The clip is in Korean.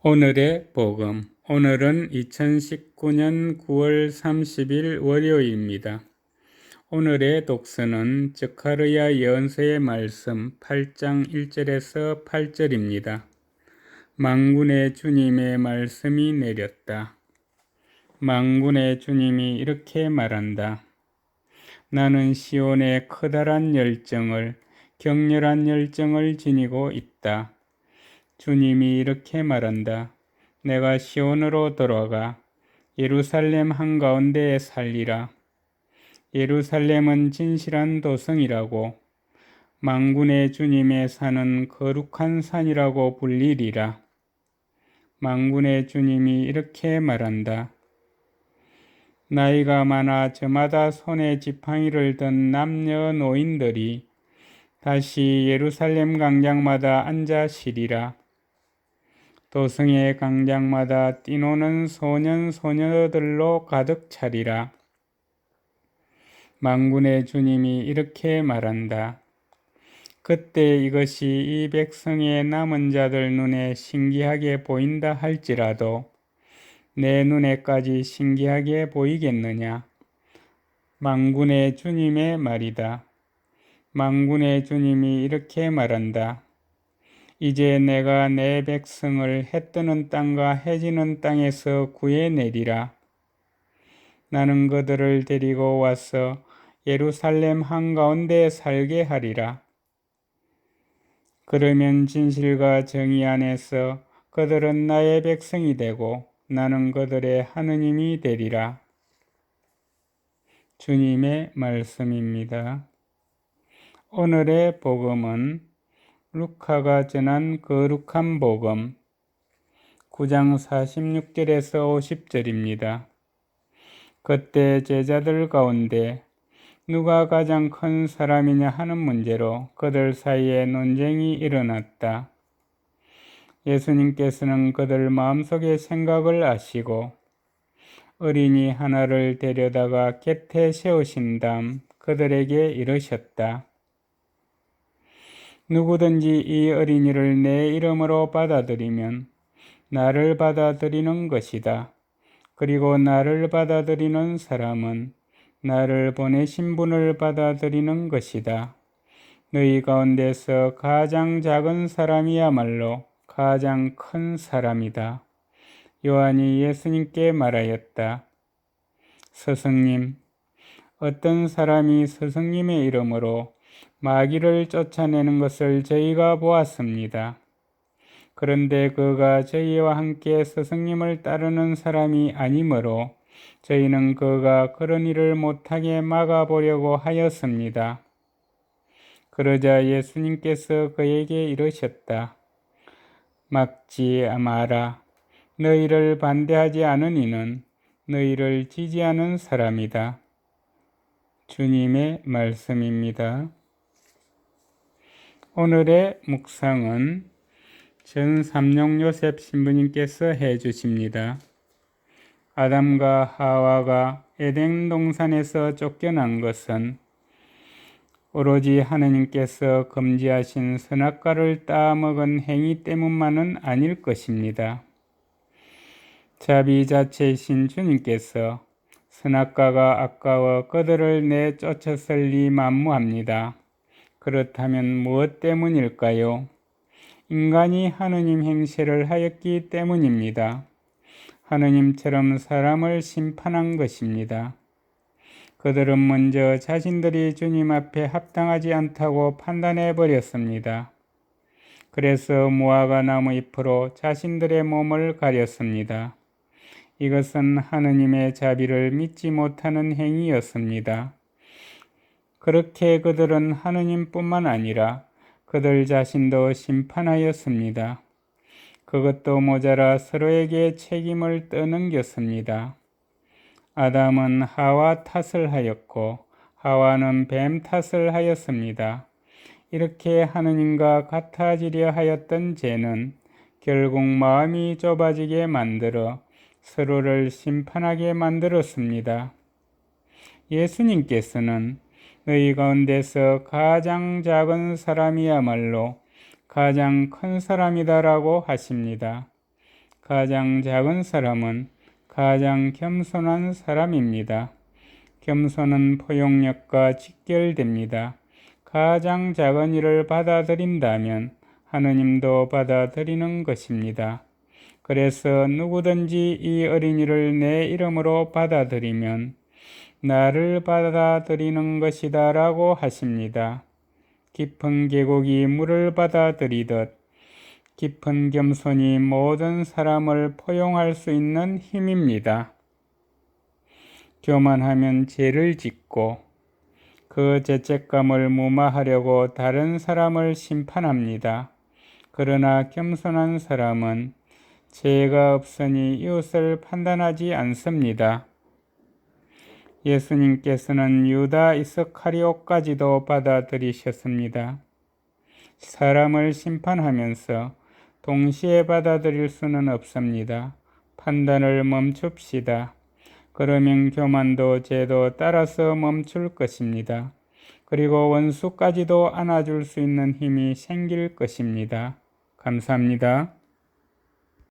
오늘의 복음. 오늘은 2019년 9월 30일 월요일입니다. 오늘의 독서는 ዘ카르야 예언서의 말씀 8장 1절에서 8절입니다. 망군의 주님의 말씀이 내렸다. 망군의 주님이 이렇게 말한다. 나는 시온의 커다란 열정을 격렬한 열정을 지니고 있다. 주님이 이렇게 말한다. 내가 시온으로 돌아가 예루살렘 한가운데에 살리라. 예루살렘은 진실한 도성이라고 망군의 주님의 산은 거룩한 산이라고 불리리라. 망군의 주님이 이렇게 말한다. 나이가 많아 저마다 손에 지팡이를 든 남녀 노인들이 다시 예루살렘 광장마다 앉아 쉬리라. 도성의 강장마다 뛰노는 소년 소녀들로 가득 차리라. 망군의 주님이 이렇게 말한다. 그때 이것이 이 백성의 남은 자들 눈에 신기하게 보인다 할지라도 내 눈에까지 신기하게 보이겠느냐? 망군의 주님의 말이다. 망군의 주님이 이렇게 말한다. 이제 내가 내 백성을 해 뜨는 땅과 해 지는 땅에서 구해내리라. 나는 그들을 데리고 와서 예루살렘 한가운데 살게 하리라. 그러면 진실과 정의 안에서 그들은 나의 백성이 되고 나는 그들의 하느님이 되리라. 주님의 말씀입니다. 오늘의 복음은 루카가 전한 거룩한 복음 9장 46절에서 50절입니다. 그때 제자들 가운데 누가 가장 큰 사람이냐 하는 문제로 그들 사이에 논쟁이 일어났다. 예수님께서는 그들 마음속의 생각을 아시고 어린이 하나를 데려다가 곁에 세우신 다음 그들에게 이르셨다. 누구든지 이 어린이를 내 이름으로 받아들이면 나를 받아들이는 것이다. 그리고 나를 받아들이는 사람은 나를 보내신 분을 받아들이는 것이다. 너희 가운데서 가장 작은 사람이야말로 가장 큰 사람이다. 요한이 예수님께 말하였다. 스승님, 어떤 사람이 스승님의 이름으로 마귀를 쫓아내는 것을 저희가 보았습니다. 그런데 그가 저희와 함께 스승님을 따르는 사람이 아니므로 저희는 그가 그런 일을 못하게 막아보려고 하였습니다. 그러자 예수님께서 그에게 이르셨다. 막지 마라. 너희를 반대하지 않은 이는 너희를 지지하는 사람이다. 주님의 말씀입니다. 오늘의 묵상은 전 삼룡 요셉 신부님께서 해 주십니다. 아담과 하와가 에덴 동산에서 쫓겨난 것은 오로지 하느님께서 금지하신 선악과를 따먹은 행위 때문만은 아닐 것입니다. 자비 자체이신 주님께서 선악과가 아까워 그들을 내쫓았을 리 만무합니다. 그렇다면 무엇 때문일까요? 인간이 하느님 행세를 하였기 때문입니다. 하느님처럼 사람을 심판한 것입니다. 그들은 먼저 자신들이 주님 앞에 합당하지 않다고 판단해 버렸습니다. 그래서 무화과 나무 잎으로 자신들의 몸을 가렸습니다. 이것은 하느님의 자비를 믿지 못하는 행위였습니다. 그렇게 그들은 하느님뿐만 아니라 그들 자신도 심판하였습니다. 그것도 모자라 서로에게 책임을 떠넘겼습니다. 아담은 하와 탓을 하였고 하와는 뱀 탓을 하였습니다. 이렇게 하느님과 같아지려 하였던 죄는 결국 마음이 좁아지게 만들어 서로를 심판하게 만들었습니다. 예수님께서는 너희 가운데서 가장 작은 사람이야말로 가장 큰 사람이다라고 하십니다. 가장 작은 사람은 가장 겸손한 사람입니다. 겸손은 포용력과 직결됩니다. 가장 작은 일을 받아들인다면 하느님도 받아들이는 것입니다. 그래서 누구든지 이 어린이를 내 이름으로 받아들이면 나를 받아들이는 것이다 라고 하십니다. 깊은 계곡이 물을 받아들이듯 깊은 겸손이 모든 사람을 포용할 수 있는 힘입니다. 교만하면 죄를 짓고 그 죄책감을 무마하려고 다른 사람을 심판합니다. 그러나 겸손한 사람은 죄가 없으니 이웃을 판단하지 않습니다. 예수님께서는 유다 이스카리오까지도 받아들이셨습니다. 사람을 심판하면서 동시에 받아들일 수는 없습니다. 판단을 멈춥시다. 그러면 교만도 죄도 따라서 멈출 것입니다. 그리고 원수까지도 안아줄 수 있는 힘이 생길 것입니다. 감사합니다.